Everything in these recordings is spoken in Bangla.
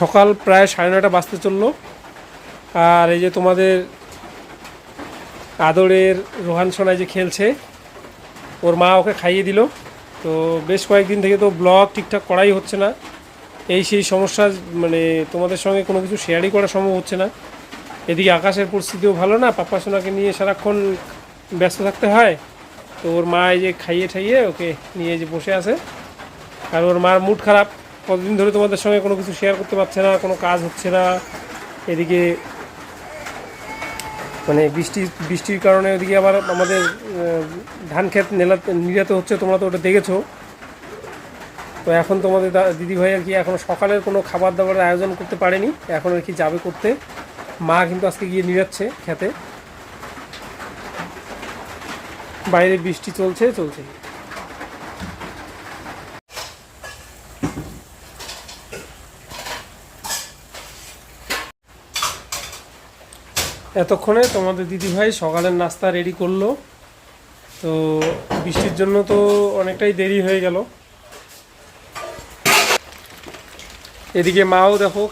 সকাল প্রায় সাড়ে নয়টা বাজতে চলল। আর এই যে তোমাদের আদরের রোহান সোনাই যে খেলছে, ওর মা ওকে খাইয়ে দিল। তো বেশ কয়েকদিন থেকে তো ব্লগ ঠিকঠাক করাই হচ্ছে না। এই সেই সমস্যা মানে তোমাদের সঙ্গে কোনো কিছু শেয়ারই করা সম্ভব হচ্ছে না। এদিকে আকাশের পরিস্থিতিও ভালো না পাপ্পা সোনাকে নিয়ে সারাক্ষণ ব্যস্ত থাকতে হয়। তো ওর মা এই যে খাইয়ে ঠাইয়ে ওকে নিয়ে যে বসে আছে। আর ওর মার মুড খারাপ। কতদিন ধরে তোমাদের সঙ্গে কোনো কিছু শেয়ার করতে পারছে না, কোনো কাজ হচ্ছে না, এদিকে মানে বৃষ্টি, বৃষ্টির কারণে ওদিকে আবার আমাদের ধান ক্ষেত নেলা নিরাতে হচ্ছে, তোমরা তো ওটা দেখেছ। তো এখন তোমাদের দিদিভাই আর কি এখন সকালের কোনো খাবার দাবারের আয়োজন করতে পারেনি, এখন আর কি যাবে করতে। মা কিন্তু আজকে গিয়ে নিরাচ্ছে খেতে। বাইরে বৃষ্টি চলছে চলছে। এতক্ষণে তোমাদের দিদিভাই সকালের নাস্তা রেডি করল। তো বৃষ্টির জন্য তো অনেকটাই দেরি হয়ে গেল। এদিকে মাও দেখো,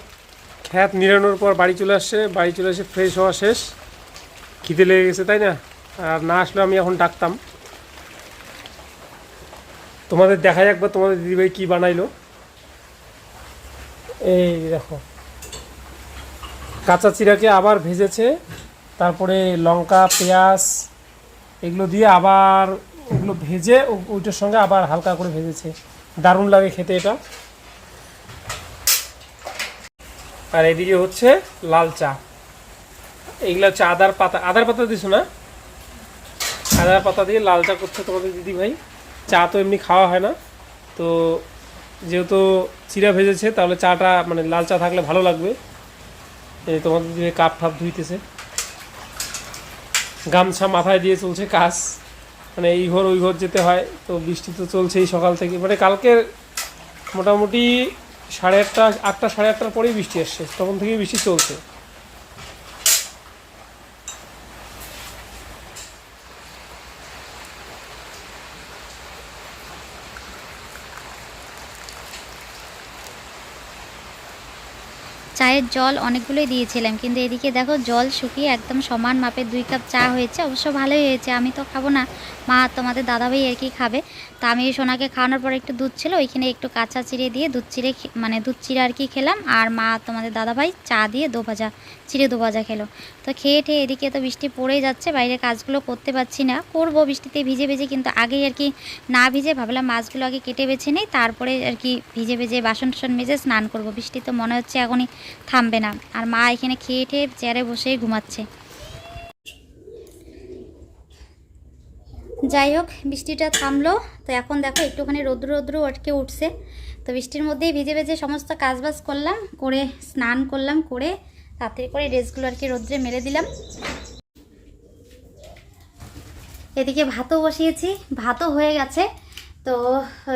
খ্যাত নিরানোর পর বাড়ি চলে আসছে। বাড়ি চলে এসে ফ্রেশ হওয়া শেষ। খিদে লেগে গেছে, তাই না? আর না আসলে আমি এখন ডাকতাম। তোমাদের দেখাই একবার তোমাদের দিদিভাই কি বানাইলো। এই দেখো। কাঁচা চিরাকে আবার ভেজেছে, তারপরে লঙ্কা, পেঁয়াজ, এগুলো দিয়ে আবার ওগুলো ভেজে ওইটার সঙ্গে আবার হালকা করে ভেজেছে। দারুণ লাগে খেতে এটা। আর এদিকে হচ্ছে লাল চা। এইগুলো হচ্ছে আদার পাতা। আদার পাতা দিছো না? আদার পাতা দিয়ে লাল চা করছে তোমাদের দিদি ভাই। চা তো এমনি খাওয়া হয় না। তো যেহেতু চিরা ভেজেছে, তাহলে চাটা মানে লাল চা থাকলে ভালো লাগবে। এই তোমাদের দিয়ে কাপ ঠাপ ধুইতেছে। গামছা মাথায় দিয়ে চলছে কাজ। মানে এই ঘর ওই ঘর যেতে হয়, তো বৃষ্টি তো চলছেই সকাল থেকে। মানে কালকে মোটামুটি সাড়ে আটটা আটটা সাড়ে আটটার পরেই বৃষ্টি আসছে, তখন থেকেই বৃষ্টি চলছে। চায়ের জল অনেকগুলোই দিয়েছিলাম। কিন্তু এদিকে দেখো জল শুকিয়ে একদম সমান মাপের দুই কাপ চা হয়েছে। অবশ্য ভালোই হয়েছে, আমি তো খাব না। মা তোমাদের তোমাদের দাদাভাই আর কি খাবে? তা আমি সোনাকে খাওয়ানোর পর একটু দুধ ছিল, ওইখানে একটু কাঁচা চিড়ে দিয়ে দুধ চিড়ে মানে দুধ চিড়ে আর কি খেলাম। আর মা তোমাদের দাদাভাই চা দিয়ে দো ভাজা চিড়ে দো ভাজা খেলো। তো খেয়ে ঠেয়ে এদিকে তো বৃষ্টি পড়েই যাচ্ছে বাইরে কাজগুলো করতে পারছি না। করব বৃষ্টিতে ভিজে ভিজে, কিন্তু আগেই আর কি না ভিজে ভাবলাম মাছগুলো আগে কেটে বেছে নেই, তারপরে আর কি ভিজে ভিজে বাসন টাসন মেজে স্নান করব। বৃষ্টি তো মনে হচ্ছে এখনই থামবে না। আর মা এখানে খেয়ে ঠেয়ে চেয়ারে বসেই ঘুমাচ্ছে। যাই হোক, বৃষ্টিটা থামলো। তো এখন দেখো, একটুখানি রৌদ্র রৌদ্র আটকে উঠছে। তো বৃষ্টির মধ্যেই ভিজে ভেজে সমস্ত কাজবাজ করলাম, করে স্নান করলাম, করে তাড়াতাড়ি করে ড্রেসগুলো আর কি রৌদ্রে মেলে দিলাম। এদিকে ভাতও বসিয়েছি, ভাতও হয়ে গেছে। তো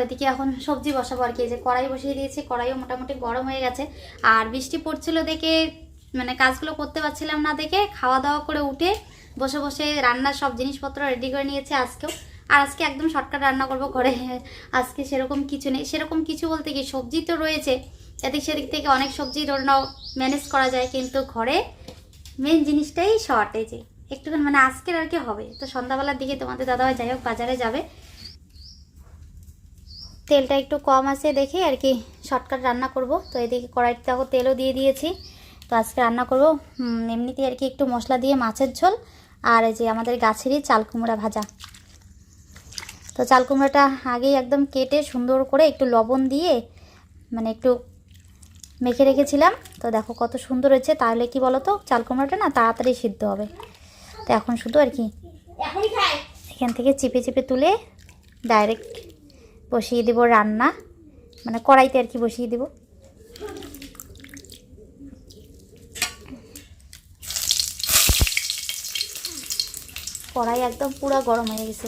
এদিকে এখন সবজি বসাবো আর কি যে কড়াই বসিয়ে দিয়েছি, কড়াইও মোটামুটি গরম হয়ে গেছে। আর বৃষ্টি পড়ছিল দেখে মানে কাজগুলো করতে পারছিলাম না দেখে, খাওয়া দাওয়া করে উঠে বসে বসে রান্নার সব জিনিসপত্র রেডি করে নিয়েছি আজকেও। আর আজকে একদম শর্টকাট রান্না করব ঘরে। আজকে সেরকম কিছু নেই। সেরকম কিছু বলতে কি, সবজি তো রয়েছে। এদিক সেদিক থেকে অনেক সবজি রান্না ম্যানেজ করা যায়। কিন্তু ঘরে মেন জিনিসটাই শর্ট এই একটুখানি মানে আজকের আর কি হবে। তো সন্ধ্যাবেলার দিকে তোমাদের দাদাভাই যাই হোক, বাজারে যাবে। তেলটা একটু কম আছে দেখে আর কি শর্টকাট রান্না করব। তো এদিকে কড়াইতে দেখো তেলও দিয়ে দিয়েছি। তো আজকে রান্না করব। এমনিতেই আর কি একটু মশলা দিয়ে মাছের ঝোল। আর এই যে আমাদের গাছেরই চাল কুমড়া ভাজা। তো চাল কুমড়াটা আগেই একদম কেটে সুন্দর করে একটু লবণ দিয়ে মানে একটু মেখে রেখেছিলাম। তো দেখো কত সুন্দর হয়েছে। তাহলে কি বলো তো চাল কুমড়াটা না তাড়াতাড়ি সিদ্ধ হবে। তো এখন শুধু আর কি এখান থেকে চিপে চিপে তুলে ডাইরেক্ট বসিয়ে দেবো রান্না। মানে কড়াইতে আর কি বসিয়ে দেবো। কড়াই একদম পুরো গরম হয়ে গেছে।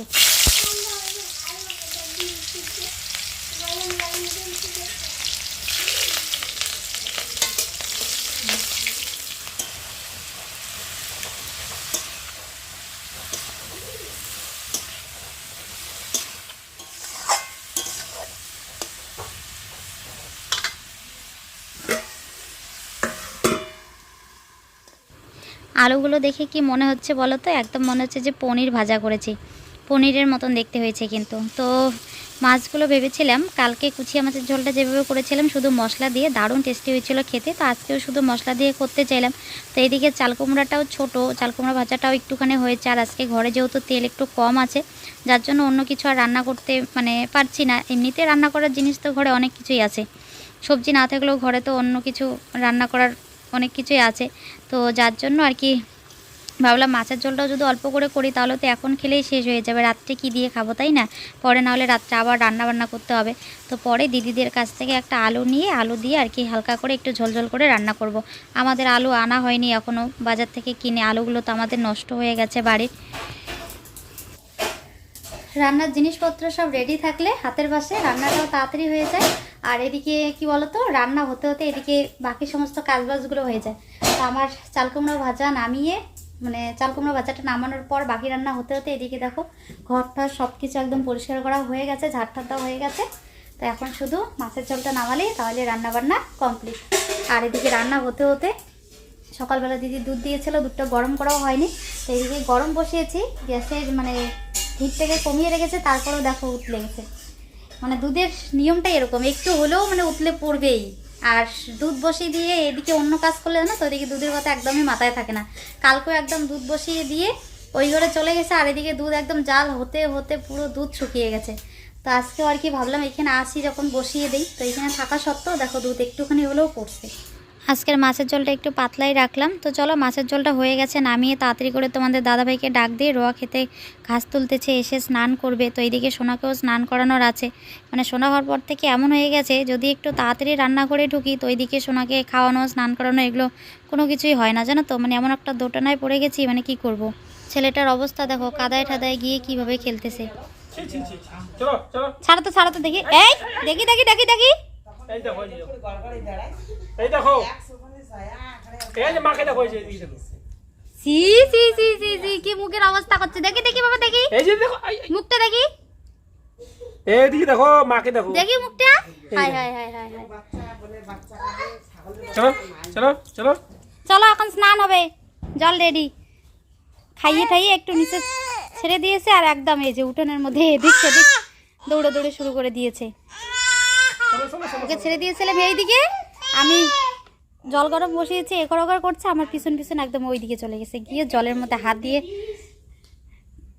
আলুগুলো দেখে কি মনে হচ্ছে বলো তো? একদম মনে হচ্ছে যে পনির ভাজা করেছি। পনিরের মতন দেখতে হয়েছে কিন্তু। তো মাছগুলো ভেবেছিলাম, কালকে কুচিয়া মাছের ঝোলটা যেভাবে করেছিলাম, শুধু মশলা দিয়ে দারুণ টেস্টি হয়েছিল খেতে। তো আজকেও শুধু মশলা দিয়ে করতে চাইলাম। তো এইদিকে চাল কুমড়াটাও ছোটো চাল কুমড়া ভাজাটাও একটুখানি হয়েছে। আর আজকে ঘরে যেহেতু তেল একটু কম আছে, যার জন্য অন্য কিছু আর রান্না করতে মানে পারছি না। এমনিতে রান্না করার জিনিস তো ঘরে অনেক কিছুই আছে। সবজি না থাকলেও ঘরে তো অন্য কিছু রান্না করার অনেক কিছুই আছে। তো যার জন্য আর কি ভাবলাম মাছের ঝোলটাও যদি অল্প করে করি তাহলে তো এখন খেলেই শেষ হয়ে যাবে। রাত্রে কি দিয়ে খাব, তাই না? পরে নাহলে রাত্রে আবার রান্না বান্না করতে হবে। তো পরে দিদিদের কাছ থেকে একটা আলু নিয়ে, আলু দিয়ে আর কি হালকা করে একটু ঝোলঝোল করে রান্না করব। আমাদের আলু আনা হয়নি এখনও বাজার থেকে কিনে, আলুগুলো তো আমাদের নষ্ট হয়ে গেছে বাড়ির। রান্নার জিনিসপত্র সব রেডি থাকলে হাতের পাশে রান্নাটাও তাড়াতাড়ি হয়ে যায়। আর এদিকে কি বলতো, রান্না হতে হতে এদিকে বাকি সমস্ত কাজবাজগুলো হয়ে যায়। তো আমার চাল কুমড়ো ভাজা নামিয়ে মানে চাল কুমড়ো ভাজাটা নামানোর পর বাকি রান্না হতে হতে এদিকে দেখো, ঘরটা সব কিছু একদম পরিষ্কার করা হয়ে গেছে, ঝাড়টার দেওয়া হয়ে গেছে। তো এখন শুধু মাছের ঝোলটা নামালেই তাহলে রান্না বান্না কমপ্লিট আর এদিকে রান্না হতে হতে সকালবেলা দিদি দুধ দিয়েছিল, দুধটা গরম করাও হয়নি। তো এইদিকে গরম বসিয়েছি, গ্যাসের মানে হিটটাকে কমিয়ে রেখেছে, তারপরেও দেখো উতলে গেছে। মানে দুধের নিয়মটাই এরকম, একটু হলেও মানে উতলে পড়বেই। আর দুধ বসিয়ে দিয়ে এদিকে অন্য কাজ করলে না তো এদিকে দুধের কথা একদমই মাথায় থাকে না। কালকেও একদম দুধ বসিয়ে দিয়ে ওই ঘরে চলে গেছে, আর এদিকে দুধ একদম জাল হতে হতে পুরো দুধ শুকিয়ে গেছে। তো আজকেও আর কি ভাবলাম, এখানে আসি যখন বসিয়ে দিই। তো এখানে থাকা সত্ত্বেও দেখো দুধ একটুখানি হলেও পড়ছে। আজকের মাছের জলটা একটু পাতলাই রাখলাম। তো চলো মাছের জলটা হয়ে গেছে নামিয়ে তাড়াতাড়ি করে তোমাদের দাদাভাইকে ডাক দিয়ে রোয়া খেতে ঘাস তুলতেছে এসে স্নান করবে। তো এইদিকে সোনাকেও স্নান করানোর আছে। মানে সোনা হওয়ার পর থেকে এমন হয়ে গেছে যদি একটু তাড়াতাড়ি রান্না করে ঢুকি তো ওইদিকে সোনাকে খাওয়ানো স্নান করানো এগুলো কোনো কিছুই হয় না জানো তো? মানে এমন একটা দোটানায় পড়ে গেছি মানে কি করব। ছেলেটার অবস্থা দেখো কাদায় ঠাদায় গিয়ে কীভাবে খেলতেছে। ছাড়ো তো ছাড়ো তো দেখি। এই দেখি দেখি দেখি দেখি। এই দেখো এই দেখো। এই যে মাকে দেখো এই যে সি সি সি সি সি কি মুখের অবস্থা করছে? দেখি দেখি বাবা দেখি। এই যে দেখো এই, এই। মুখটা দেখি। এইদিকে দেখো মাকে দেখো। দেখি মুখটা। হাই হাই হাই হাই হাই। চলো চলো চলো। চলো এখন স্নান হবে। জল রেডি। খাইয়ে খাইয়ে একটু নিচে ছেড়ে দিয়েছে আর একদম এই যে উঠোনের মধ্যে এদিক সেদিক দৌড়ে দৌড়ে শুরু করে দিয়েছে। ওকে ছেড়ে দিয়েছিলাম এইদিকে আমি জল গরম বসিয়েছি একর ওকর করছে আমার পিছন পিছন একদম ওই দিকে চলে গেছে গিয়ে জলের মধ্যে হাত দিয়ে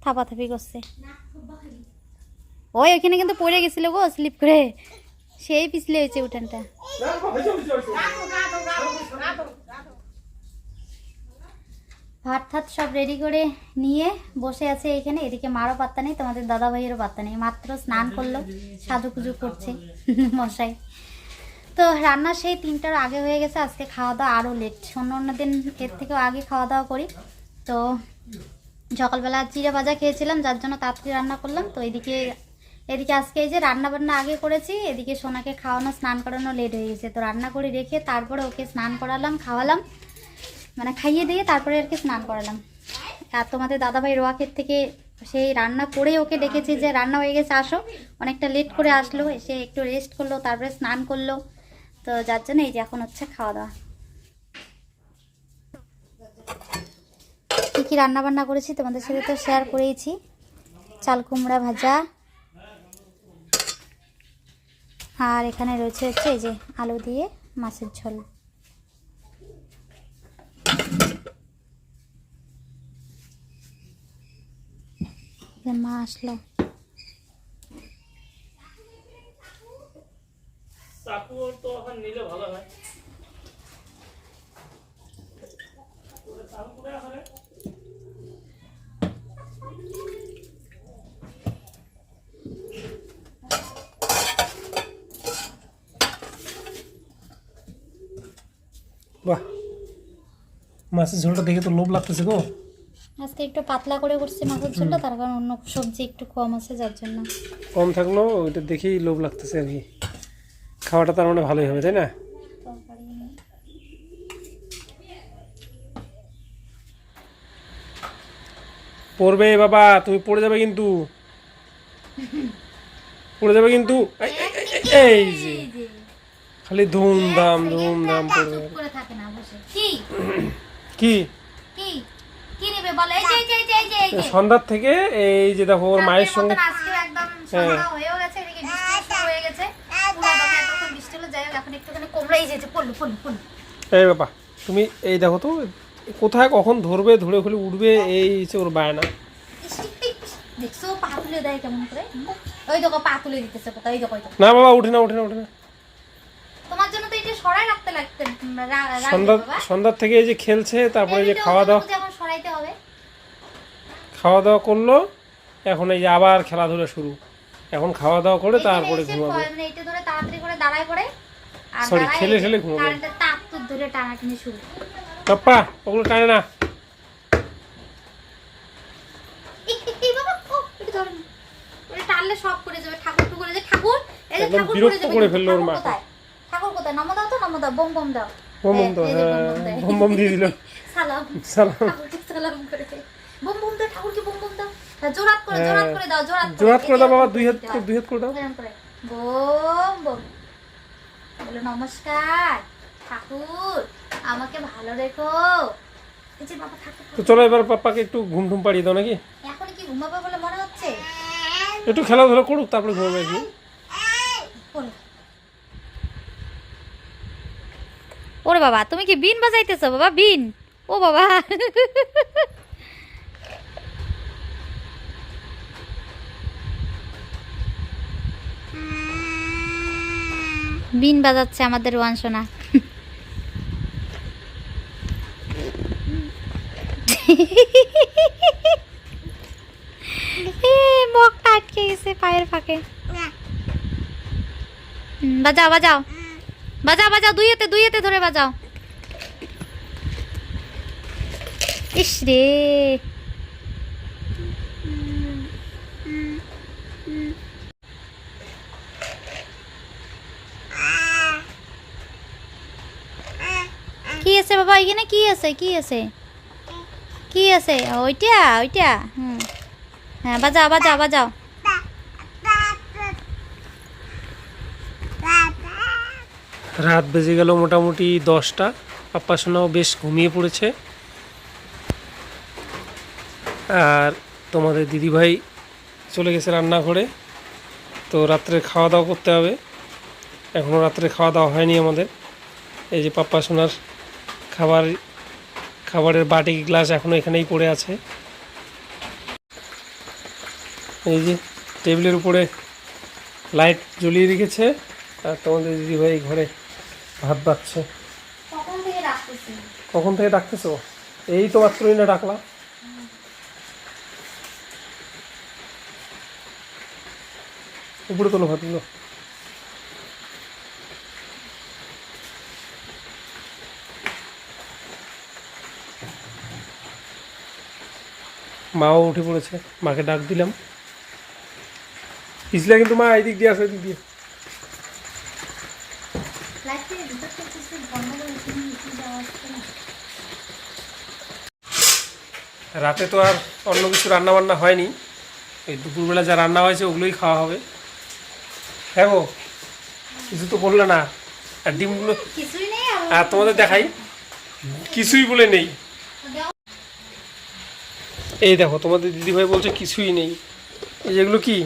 থাপাথাপি করছে ওই ওইখানে কিন্তু পড়ে গেছিল গো স্লিপ করে সেই পিছলে হয়েছে উঠানটা। ভাত ঠাত সব রেডি করে নিয়ে বসে আছে এখানে। এদিকে মারও পাত্তা নেই, তোমাদের দাদা ভাইয়েরও পাত্তা নেই। মাত্র স্নান করল সাজুকুজু করছে মশাই। তো রান্না সেই তিনটার আগে হয়ে গেছে, আজকে খাওয়া দাওয়া আরও লেট অন্য অন্য দিন এর থেকেও আগে খাওয়া দাওয়া করি। তো সকালবেলা চিড়ে ভাজা খেয়েছিলাম, যার জন্য তাড়াতাড়ি রান্না করলাম। তো এদিকে এদিকে আজকে এই যে রান্না বান্না আগে করেছি, এদিকে সোনাকে খাওয়ানো, স্নান করানো লেট হয়ে গেছে। তো রান্না করে রেখে তারপরে ওকে স্নান করালাম, খাওয়ালাম। মানে খাইয়ে দিয়ে তারপরে আর কি স্নান করালাম। আর তোমাদের দাদাভাই রোয়াকের থেকে সেই রান্না করে ওকে ডেকেছি যে, রান্না হয়ে গেছে, আসো। অনেকটা লেট করে আসলো, এসে একটু রেস্ট করল, তারপরে স্নান করল। তো যার জন্য এই যে এখন হচ্ছে খাওয়া দাওয়া কী কী রান্না বান্না করেছি তোমাদের সাথে তো শেয়ার করেইছি। চাল কুমড়া ভাজা। আর এখানে রয়েছে হচ্ছে এই যে আলু দিয়ে মাছের ঝোল। যে মা আসলো বাহ মাছের ঝোলটা দেখে তো লোভ লাগতেছে গো আজকে একটু পাতলা করে করছি মাছের ঝোলটা তার কারণ অন্য সবজি একটু কম আছে যার জন্য। কম থাকলেও ওইটা দেখেই লোভ লাগতেছে আর কি। খাওয়াটা তার মানে ভালোই হবে তাই না? পড়বে বাবা তুমি পড়ে যাবে কিন্তু। পড়ে যাবে কিন্তু। এই, যে। খালি ধুমধাম ধুমধাম পড়বে বসে। কি? সন্ধ্যার থেকে এই যে দেখো ওর মায়ের সঙ্গে হয়ে। এই বাবা তুমি এই দেখো তো কোথায় কখন ধরবে ধরে খুলে উঠবে এই হচ্ছে ওর বায়না। দেখছ পা তুলে দেয় কেমন করে? ওই দেখো পা তুলে দিতেছে কোথায় ওই দেখো। না বাবা উঠে না উঠে না উঠে না তোমার জন্য তো এটা সরাই রাখতে লাগতে সন্ধ্যা সন্ধ্যার থেকে এই যে খেলছে তারপরে যে খাওয়া দাওয়া সরাইতে হবে। খাওয়া দাওয়া করল এখন এই যে আবার খেলাধুলা শুরু। এখন খাওয়া দাওয়া করে তারপরে ঘুমাবে। মানে এটা ধরে তাড়াতাড়ি করে দাঁড়ায় পড়ে আর Sorry, খেলে খেলে ঘুমাবে। তাপ ধরে শুরু। পাপ্পা ওগুলো টানে না। টানলে সব করে যাবে ঠাকুর টুকুর যে ঠাকুর এই যে ঠাকুর বিরক্ত যাবে করে ফেলল ওর মা। নম দাও তো নম দাও বোম বোম দাও। বোম বোম হ্যাঁ বোম বোম দেয়। বোম বোম দিয়ে দিল। সালাম। সালাম। সালাম করে। বোম বোম দাও ঠাকুরকে বোম বোম দাও। হ্যাঁ, জোরাত করে জোরাত করে দাও জোরাত জোরাত করে দাও বাবা দুই হাত হয়। দুই হাত করে দাও। বোম বোম। বলো নমস্কার। ঠাকুর আমাকে ভালো রেখো। তো চলো এবার পাপ্পাকে একটু ঘুম টুম পাড়িয়ে দাও নাকি? এখন কি ঘুমাবে বলে মনে হচ্ছে? একটু খেলাধুলা করুক তারপরে ঘুমাবে কি বলো। ওরে বাবা তুমি কি বিন বাজাইতেছো? বাবা বিন। ও বাবা। বিন বাজাচ্ছে আমাদের ওয়ান সোনা এ, আটকে গেছে পায়ের ফাঁকে। বাজাও বাজাও। বাজাও বাজাও, দুই হাতে দুই হাতে ধরে বাজাও। ইস রে। কি আছে বাবা, এখানে কি আছে কি আছে? কি আছে? ওইটা ওইটা, হুম। হ্যাঁ বাজাও বাজাও বাজাও। রাত বেজে গেল মোটামুটি দশটা। পাপ্পা সোনাও বেশ ঘুমিয়ে পড়েছে। আর তোমাদের দিদিভাই চলে গেছে রান্নাঘরে। তো রাত্রে খাওয়া দাওয়া করতে হবে। এখনও রাত্রে খাওয়া দাওয়া হয়নি আমাদের। এই যে পাপ্পা সোনার খাবার, খাবারের বাটি গ্লাস এখনও এখানেই পড়ে আছে। এই যে টেবিলের উপরে লাইট জ্বলিয়ে রেখেছে। আর তোমাদের দিদিভাই ঘরে ভাত বাচ্ছে কখন থেকে রাখতেছি কখন থেকে ডাকতেছো? এই তো মাত্রই না ডাকলা উপরে তোলো ভাতগুলো মাও উঠে পড়েছে মাকে ডাক দিলাম। পিছলে কিন্তু মা এই দিক দিয়ে আসো দিক দিয়ে লাইট থেকে ভিতর থেকে কিছু বন্ধ করে এখানে এসে যাওয়া আসছে না রাতে তো আর অন্য কিছু রান্না বান্না হয়নি। এই দুপুরবেলা যা রান্না হয়েছে ওগুলোই খাওয়া হবে। হ্যাঁ গো কিছু তো বললে না। আর ডিমগুলো আর তোমাদের দেখাই। কিছুই বলে নেই। এই দেখো তোমাদের দিদিভাই বলছে কিছুই নেই। এই যেগুলো কি?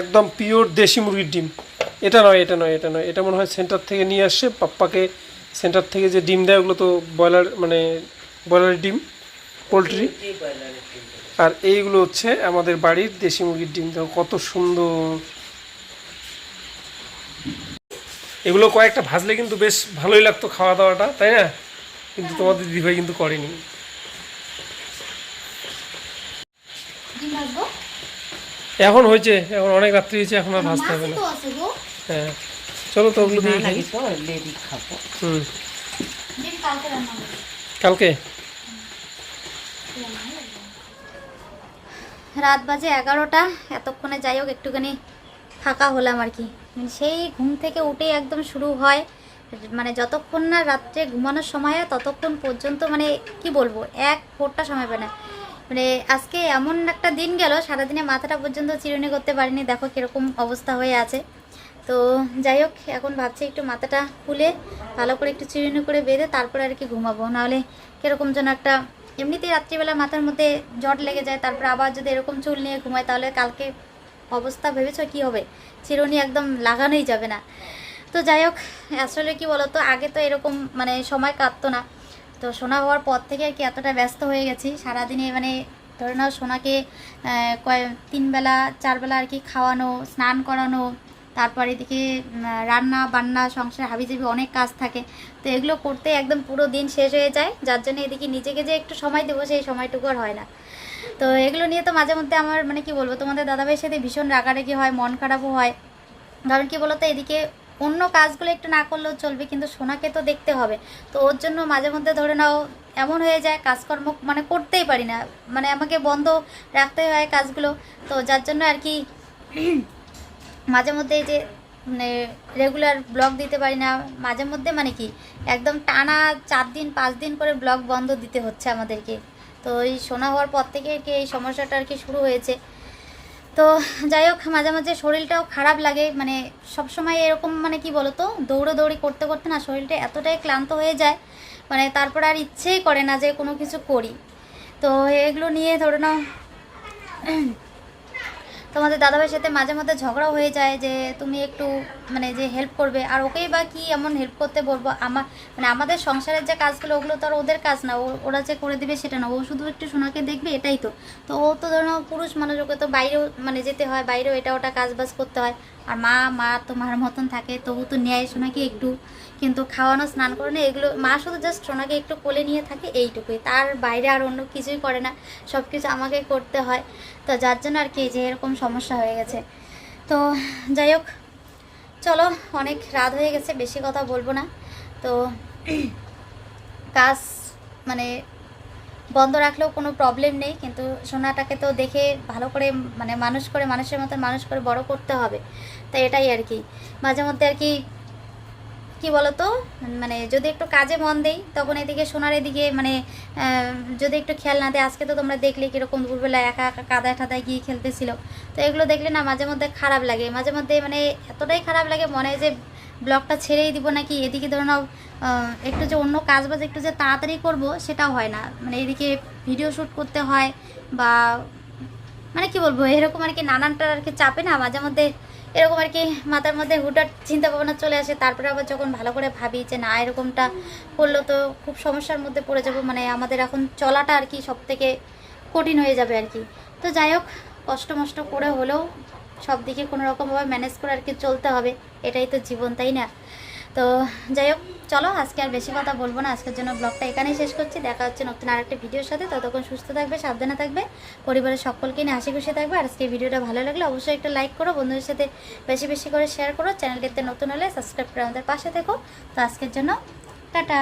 একদম পিওর দেশি মুরগির ডিম। এটা নয় এটা নয় এটা নয়। এটা মনে হয় সেন্টার থেকে নিয়ে আসছে। পাপ্পাকে সেন্টার থেকে যে ডিম দেয় ওগুলো তো ব্রয়লার মানে ব্রয়লারের ডিম। পোলট্রি। আর এইগুলো হচ্ছে আমাদের বাড়ির দেশি মুরগির ডিম। দেখো কত সুন্দর। এগুলো কয়েকটা ভাজলে কিন্তু বেশ ভালোই লাগতো খাওয়া দাওয়াটা তাই না? কিন্তু তোমাদের দিদিভাই কিন্তু করেনি। এখন হয়েছে এখন অনেক রাত্রি হয়েছে এখন আর ভাজতে হবে না। তো আছে গো। হ্যাঁ চলো তো ওগুলো দিয়ে খাই। খাব। হুম। কালকে রান্না করব কালকে? রাত বাজে এগারোটা, এতক্ষণে যাই হোক, একটুখানি ফাঁকা হলাম আর কি। সেই ঘুম থেকে উঠে একদম শুরু হয় মানে যতক্ষণ না রাত্রে ঘুমানোর সময় হয়, ততক্ষণ পর্যন্ত মানে কি বলব, এক ফোরটা সময় পায় না। মানে আজকে এমন একটা দিন গেল, সারাদিনে মাথাটা পর্যন্ত চিরুনি করতে পারিনি, দেখো কীরকম অবস্থা হয়ে আছে। তো যাই হোক, এখন ভাবছি একটু মাথাটা খুলে, ভালো করে একটু চিরুনি করে বেঁধে তারপরে আর কি ঘুমাবো, নাহলে কীরকম যেন একটা এমনিতেই রাত্রিবেলা মাথার মধ্যে জট লেগে যায়, তারপর আবার যদি এরকম চুল নিয়ে ঘুমায়, তাহলে কালকে অবস্থা ভেবেছো কি হবে? চিরুনি একদম লাগানোই যাবে না। তো যাই হোক আসলে কি বলতো, আগে তো এরকম মানে সময় কাটতো না। তো সোনা হওয়ার পর থেকে আর কি এতটা ব্যস্ত হয়ে গেছি। সারাদিনে মানে ধরে নাও সোনাকে কয় তিন বেলা চার বেলা আর কি খাওয়ানো, স্নান করানো তারপর এদিকে রান্না, বান্না, সংসার, হাবিজাবি অনেক কাজ থাকে। তো এগুলো করতে একদম পুরো দিন শেষ হয়ে যায়। যার জন্য এদিকে নিজেকে যে একটু সময় দেবো সেই সময়টুকু আর হয় না। তো এগুলো নিয়ে তো মাঝে মধ্যে আমার মানে কি বলব, তোমাদের দাদাভাইয়ের সাথে ভীষণ রাগারাগি হয়, মন খারাপও হয়। কারণ কি বলতো, এদিকে অন্য কাজগুলো একটু না করলেও চলবে, কিন্তু সোনাকে তো দেখতে হবে। তো ওর জন্য মাঝে মধ্যে ধরে নাও, এমন হয়ে যায়, কাজকর্ম মানে করতেই পারি না। মানে আমাকে বন্ধ রাখতে হয় কাজগুলো। তো যার জন্য আর কি মাঝে মধ্যে এই যে মানে রেগুলার ব্লগ দিতে পারি না। মাঝে মধ্যে মানে কি, একদম টানা চার দিন, পাঁচ দিন করে ব্লগ বন্ধ দিতে হচ্ছে আমাদেরকে। তো এই শোনা হওয়ার পর থেকে কি এই সমস্যাটা আর কি শুরু হয়েছে। তো যাই হোক মাঝে মাঝে শরীরটাও খারাপ লাগে। মানে সব সময় এরকম মানে কি বলতো, দৌড়োদৌড়ি করতে করতে না শরীরটা এতটাই ক্লান্ত হয়ে যায়। মানে তারপর আর ইচ্ছেই করে না যে কোনো কিছু করি। তো এগুলো নিয়ে ধরে নাও তোমাদের দাদাভাইয়ের সাথে মাঝে মধ্যে ঝগড়া হয়ে যায় যে তুমি একটু মানে যে হেল্প করবে। আর ওকেই বা কি এমন হেল্প করতে বলব? আমার মানে আমাদের সংসারের যে কাজগুলো, ওগুলো তো আর ওদের কাজ না। ওরা যে করে দেবে সেটা না। ও শুধু একটু সোনাকে দেখবে, এটাই তো। তো ও তো ধরো পুরুষ মানুষ, ওকে তো বাইরেও মানে যেতে হয়, বাইরেও এটা ওটা কাজ বাজ করতে হয়। আর মা মা তো মার মতন থাকে, তবু তো নেয় সোনাকে একটু। কিন্তু খাওয়ানো, স্নান করানো, এগুলো, মা শুধু জাস্ট সোনাকে একটু কোলে নিয়ে থাকে এইটুকুই। তার বাইরে আর অন্য কিছুই করে না সব কিছু আমাকে করতে হয়। তো যার জন্য আর কি, যে এরকম সমস্যা হয়ে গেছে। তো যাই হোক, চলো, অনেক রাত হয়ে গেছে, বেশি কথা বলব না। তো কাজ মানে বন্ধ রাখলেও কোনো প্রবলেম নেই, কিন্তু সোনাটাকে তো দেখে ভালো করে মানে মানুষ করে, মানুষের মতন মানুষ করে বড় করতে হবে। তাই এটাই আর কি। মাঝে মধ্যে আর কি কি বলতো? মানে যদি একটু কাজে মন দেই, তখন এদিকে সোনার এদিকে মানে যদি একটু খেয়াল না দেয়, আজকে তো তোমরা দেখলে কীরকম দুপুরবেলা একা একা কাদায় ঠাদায় গিয়ে খেলতেছিল। তো এগুলো দেখলে না মাঝে মধ্যে খারাপ লাগে। মাঝে মধ্যে মানে এতটাই খারাপ লাগে মনে হয় যে, ব্লগটা ছেড়েই দিব নাকি? এদিকে ধরো নাও একটু যে অন্য কাজ বাজ একটু যে তাড়াতাড়ি করব, সেটাও হয় না। মানে এদিকে ভিডিও শ্যুট করতে হয় বা মানে কি বলব, এরকম আর কি নানানটার আর কি চাপে না, মাঝে মধ্যে এরকম আর কি মাথার মধ্যে হুটার চিন্তা ভাবনা চলে আসে, তারপরে আবার যখন ভালো করে ভাবি যে না, এরকমটা করলেও তো খুব সমস্যার মধ্যে পড়ে যাব মানে আমাদের এখন চলাটা আর কি সব থেকে কঠিন হয়ে যাবে আর কি। তো যাই হোক, কষ্ট মষ্ট করে হলেও সব দিকে কোনো রকমভাবে ম্যানেজ করে আর কি চলতে হবে, এটাই তো জীবন, তাই না? তো যাই হোক চলো আজকে আর বেশি কথা বলব না। আজকের জন্য ব্লগটা এখানেই শেষ করছি। দেখা হচ্ছে নতুন আর একটা ভিডিওর সাথে। ততক্ষণ সুস্থ থাকবে, সাবধানে থাকবে। পরিবারের সকলকে নিয়ে হাসি খুশি থাকবে। আর আজকে ভিডিওটা ভালো লাগলে অবশ্যই একটা লাইক করো, বন্ধুদের সাথে বেশি বেশি করে শেয়ার করো। চ্যানেলটিতে নতুন হলে সাবস্ক্রাইব করে আমাদের পাশে থেকো। তো আজকের জন্য টাটা।